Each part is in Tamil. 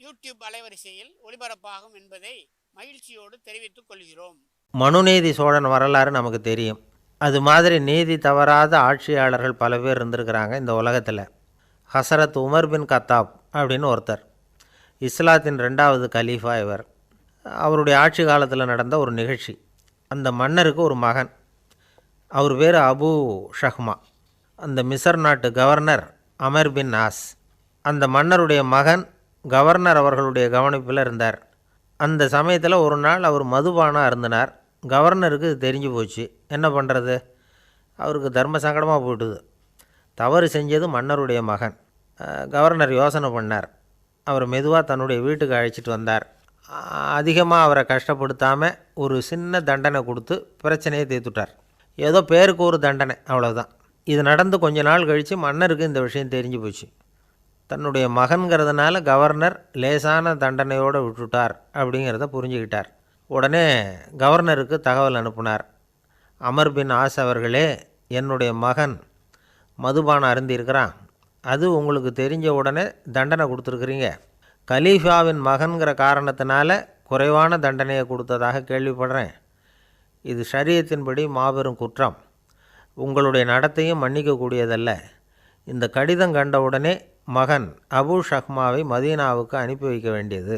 யூடியூப் அலைவரிசையில் ஒளிபரப்பாகும் என்பதை மகிழ்ச்சியோடு தெரிவித்துக் கொள்கிறோம். மனுநீதி சோழன் வரலாறு நமக்கு தெரியும். அது மாதிரி நீதி தவறாத ஆட்சியாளர்கள் பல பேர் இருந்திருக்கிறாங்க இந்த உலகத்தில். ஹசரத் உமர் பின் கத்தாப் அப்படின்னு ஒருத்தர். இஸ்லாத்தின் ரெண்டாவது கலீஃபா இவர். அவருடைய ஆட்சி காலத்தில் நடந்த ஒரு நிகழ்ச்சி. அந்த மன்னருக்கு ஒரு மகன். அவர் பேர் அபு ஷஹ்மா. அந்த மிசர் நாட்டு கவர்னர் அமர் பின் நாஸ் அந்த மன்னருடைய மகன் கவர்னர் அவர்களுடைய கவனிப்பில் இருந்தார். அந்த சமயத்தில் ஒரு நாள் அவர் மதுபானம் இருந்தனார் கவர்னருக்கு தெரிஞ்சு போச்சு. என்ன பண்ணுறது அவருக்கு தர்ம சங்கடமாக போயிட்டுது. தவறு செஞ்சது மன்னருடைய மகன். கவர்னர் யோசனை பண்ணார். அவர் மெதுவாக தன்னுடைய வீட்டுக்கு அழைச்சிட்டு வந்தார். அதிகமாக அவரை கஷ்டப்படுத்தாமல் ஒரு சின்ன தண்டனை கொடுத்து பிரச்சனையை தீர்த்துட்டார். ஏதோ பேருக்கு ஒரு தண்டனை அவ்வளோதான் இது நடந்து கொஞ்ச நாள் கழித்து மன்னருக்கு இந்த விஷயம் தெரிஞ்சு போச்சு. தன்னுடைய மகன்கிறதுனால கவர்னர் லேசான தண்டனையோடு விட்டுட்டார் அப்படிங்கிறத புரிஞ்சுக்கிட்டார். உடனே கவர்னருக்கு தகவல் அனுப்புனார். அமர் பின் ஆஸ் அவர்களே என்னுடைய மகன் மதுபானம் அருந்திருக்கிறான் அது உங்களுக்கு தெரிஞ்ச உடனே தண்டனை கொடுத்துருக்குறீங்க. கலீஃபாவின் மகன்கிற காரணத்தினால குறைவான தண்டனையை கொடுத்ததாக கேள்விப்படுறேன். இது ஷரியத்தின்படி மாபெரும் குற்றம். உங்களுடைய நடத்தையும் மன்னிக்கக்கூடியதல்ல. இந்த கடிதம் கண்ட உடனே மகன் அபு ஷஹ்மாவை மதீனாவுக்கு அனுப்பி வைக்க வேண்டியது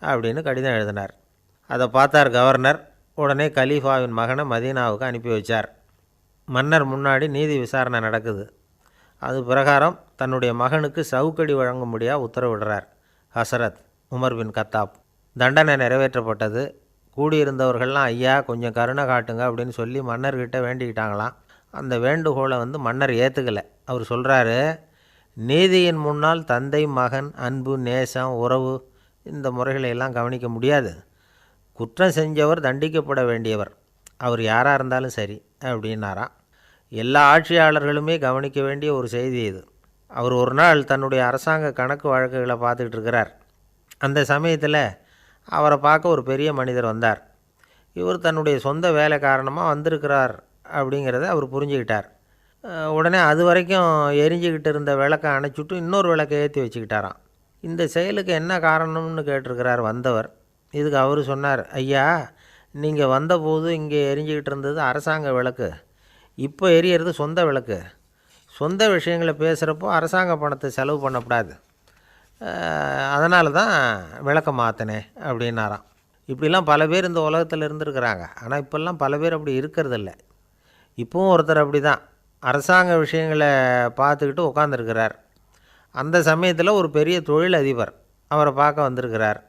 அப்படின்னு கடிதம் எழுதினார். அதை பார்த்தார் கவர்னர். உடனே கலீஃபாவின் மகனை மதீனாவுக்கு அனுப்பி வச்சார். மன்னர் முன்னாடி நீதி விசாரணை நடக்குது. அது பிரகாரம் தன்னுடைய மகனுக்கு சவுக்கடி வழங்கும்படியாக உத்தரவிடுறார் ஹசரத் உமர் பின் கத்தாப். தண்டனை நிறைவேற்றப்பட்டது. கூடியிருந்தவர்கள்லாம் ஐயா கொஞ்சம் கருணை காட்டுங்க அப்படின்னு சொல்லி மன்னர்கிட்ட வேண்டிக்கிட்டாங்களாம். அந்த வேண்டுகோளை வந்து மன்னர் ஏற்றுக்கலை அவர் சொல்கிறாரு நீதியின் முன்னால் தந்தை மகன் அன்பு நேசம் உறவு இந்த முறைகளை எல்லாம் கவனிக்க முடியாது. குற்றம் செஞ்சவர் தண்டிக்கப்பட வேண்டியவர். அவர் யாராக இருந்தாலும் சரி அப்படின்னாராம் எல்லா ஆட்சியாளர்களுமே கவனிக்க வேண்டிய ஒரு செய்தி இது. அவர் ஒரு நாள் தன்னுடைய அரசாங்க கணக்கு வழக்குகளை பார்த்துக்கிட்டு இருக்கிறார். அந்த சமயத்தில் அவரை பார்க்க ஒரு பெரிய மனிதர் வந்தார். இவர் தன்னுடைய சொந்த வேலை காரணமாக வந்திருக்கிறார் அப்படிங்கிறத அவர் புரிஞ்சுக்கிட்டார். உடனே அது வரைக்கும் எரிஞ்சுக்கிட்டு இருந்த விளக்கை அணைச்சிட்டு இன்னொரு விளக்கை ஏற்றி வச்சுக்கிட்டாராம். இந்த செயலுக்கு என்ன காரணம்னு கேட்டிருக்கிறார் வந்தவர். இதுக்கு அவர் சொன்னார் ஐயா நீங்கள் வந்தபோது இங்கே எரிஞ்சுக்கிட்டு இருந்தது அரசாங்க விளக்கு. இப்போ எரியறது சொந்த விளக்கு. சொந்த விஷயங்களை பேசுகிறப்போ அரசாங்க பணத்தை செலவு பண்ணக்கூடாது. அதனால தான் விளக்க மாற்றினேன் அப்படின்னாராம். இப்படிலாம் பல பேர் இந்த உலகத்தில் இருந்துருக்குறாங்க. ஆனால் இப்போல்லாம் பல பேர் அப்படி இருக்கிறதில்ல. இப்போவும் ஒருத்தர் அப்படி தான் அரசாங்க விஷயங்களை பார்த்துக்கிட்டு உட்காந்துருக்கிறார் அந்த சமயத்தில் ஒரு பெரிய தொழில் அதிபர் அவரை பார்க்க வந்திருக்கிறார்.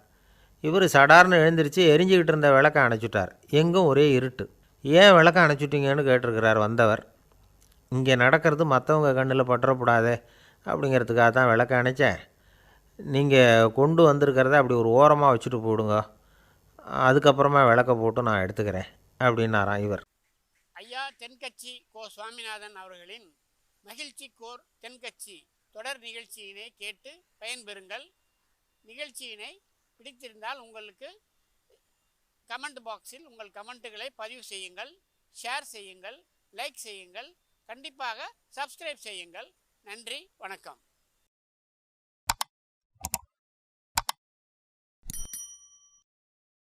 இவர் சடார்னு எழுந்திரிச்சு எரிஞ்சுக்கிட்டு இருந்த விளக்கை அணைச்சிட்டார். எங்கும் ஒரே இருட்டு. ஏன் விளக்கை அணைச்சிட்டிங்கன்னு கேட்டிருக்கிறார் வந்தவர். இங்கே நடக்கிறது மற்றவங்க கண்ணில் பற்றக்கூடாதே அப்படிங்கிறதுக்காக தான் விளக்க அணைச்சேன். நீங்கள் கொண்டு வந்திருக்கிறத அப்படி ஒரு ஓரமாக வச்சுட்டு போடுங்க. அதுக்கப்புறமா விளக்க போட்டு நான் எடுத்துக்கிறேன் அப்படின்னாராம் இவர். தென்கட்சி கோ சுவாமிநாதன் அவர்களின் மகிழ்ச்சி கோர் தென்கட்சி தொடர் நிகழ்ச்சியினை கேட்டு பயன்பெறுங்கள். நிகழ்ச்சியினை பிடித்திருந்தால் உங்களுக்கு கமெண்ட் பாக்ஸில் உங்கள் கமெண்ட்டுகளை பதிவு செய்யுங்கள் ஷேர் செய்யுங்கள் லைக் செய்யுங்கள் கண்டிப்பாக சப்ஸ்கிரைப் செய்யுங்கள். நன்றி வணக்கம்.